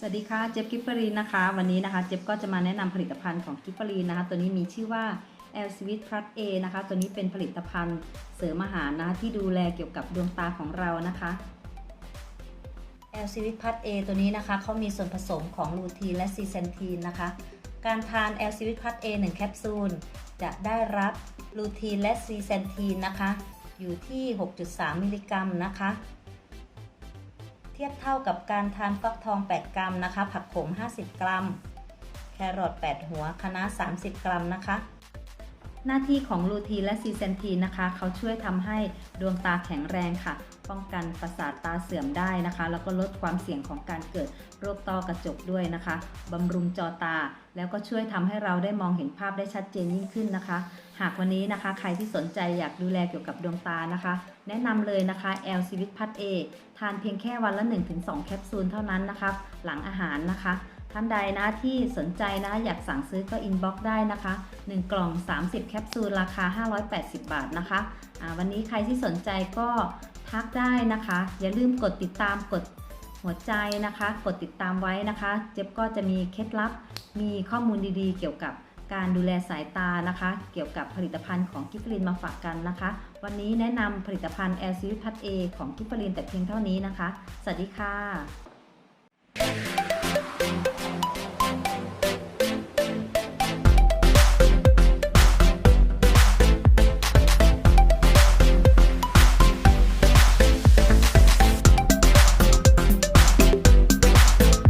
สวัสดีค่ะเจ็บกิฟฟรีนนะคะ วันนี้นะคะเจ็บก็จะมาแนะนำผลิตภัณฑ์ของกิฟฟรีนนะคะ ตัวนี้มีชื่อว่า L s w i t Plus A นะคะ ตัวนี้เป็นผลิตภัณฑ์เสริมอาหารนะคะที่ดูแลเกี่ยวกับดวงตาของเรานะคะ L s w i t Plus A ตัวนี้นะคะเขามีส่วนผสมของลูทีนและซีเซนทีนนะคะ การทาน L s w i t Plus A 1แคปซูลจะได้รับลูทีนและซีเซนทีนนะคะ อยู่ที่ 6.3 มิลลิกรัมนะคะ เทียบเท่ากับการทานฟักทอง 8 กรัมนะคะ ผักขม 50 กรัม แครอท8หัวคะน้า30 กรัมนะคะ หน้าที่ของลูทีและซีเซนทีนะคะ เขาช่วยทำให้ดวงตาแข็งแรงค่ะ ป้องกันประสาทตาเสื่อมได้นะคะ แล้วก็ลดความเสี่ยงของการเกิดโรคต้อกระจกด้วยนะคะบำรุงจอตา แล้วก็ช่วยทำให้เราได้มองเห็นภาพได้ชัดเจนยิ่งขึ้นนะคะ หากวันนี้นะคะ ใครที่สนใจอยากดูแลเกี่ยวกับดวงตานะคะ แนะนำเลยนะคะ L ซีวิตพัทเอทานเพียงแค่วันละ 1-2 แคปซูลเท่านั้นนะคะหลังอาหารนะคะ ท่านใดนะที่สนใจนะอยากสั่งซื้อก็อินบ็อกซ์ได้นะคะ 1 กล่อง 30 แคปซูลราคา 580 บาทนะคะะวันนี้ใครที่สนใจก็ทักได้นะคะ อย่าลืมกดติดตามกดหัวใจนะคะ กดติดตามไว้นะคะ เจ็บก็จะมีเคล็ดลับ มีข้อมูลดีๆ เกี่ยวกับการดูแลสายตานะคะ เกี่ยวกับผลิตภัณฑ์ของกิฟฟลินมาฝากกันนะคะ วันนี้แนะนำผลิตภัณฑ์ l c พัทเอของกิฟฟลินแต่เพียงเท่านี้นะคะ สวัสดีค่ะ